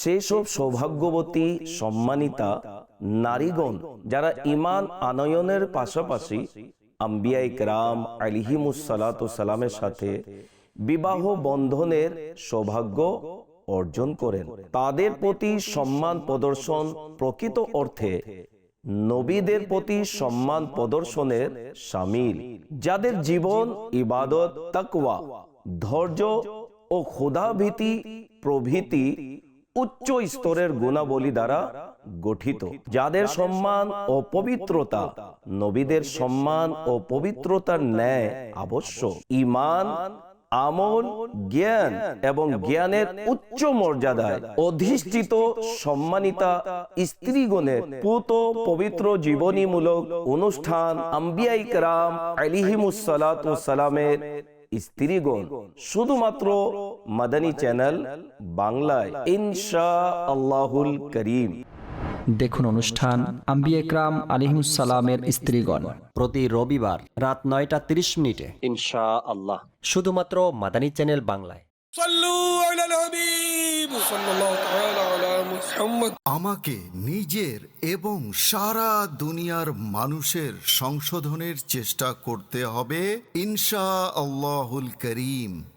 সেই সব সৌভাগ্যবতী, সম্মানিতা নারীগণ যারা ইমান আনয়নের পাশাপাশি আম্বিয়া ইকরাম আলিহিমুসালাত সালামের সাথে বিবাহ বন্ধনের সৌভাগ্য অর্জন করেন। তাদের প্রতি সম্মান প্রদর্শন প্রকৃত অর্থে নবীদের প্রতি সম্মান প্রদর্শনের সামিল, যাদের জীবন ইবাদত, তাকওয়া, ধৈর্য ও ক্ষুধাভীতি প্রভৃতি উচ্চ স্তরের গুণাবলী দ্বারা গঠিত, যাদের সম্মান ও পবিত্রতা, নবীদের সম্মান ও পবিত্রতার ন্যায় আবশ্যক। ইমান, আমল, জ্ঞান এবং জ্ঞানের উচ্চ মর্যাদায় অধিষ্ঠিত, সম্মানিতা স্ত্রীগণের পুত পবিত্র জীবনীমূলক অনুষ্ঠান আম্বিয়াই রাম আলিহিমুসালাত সালামের স্ত্রীগণ শুধুমাত্র মাদানী চ্যানেল বাংলায় ইনশা আল্লাহুল করিম। দেখুন অনুষ্ঠান আম্বি একরাম আলিহিমুসালামের স্ত্রীগণ। প্রতি রবিবার রাত নয়টা তিরিশ মিনিটে। ইনশা আল্লাহ শুধুমাত্র মাদানী চ্যানেল বাংলায়। আমাকে নিজের এবং সারা দুনিয়ার মানুষের সংশোধনের চেষ্টা করতে হবে ইনশা আল্লাহুল করিম।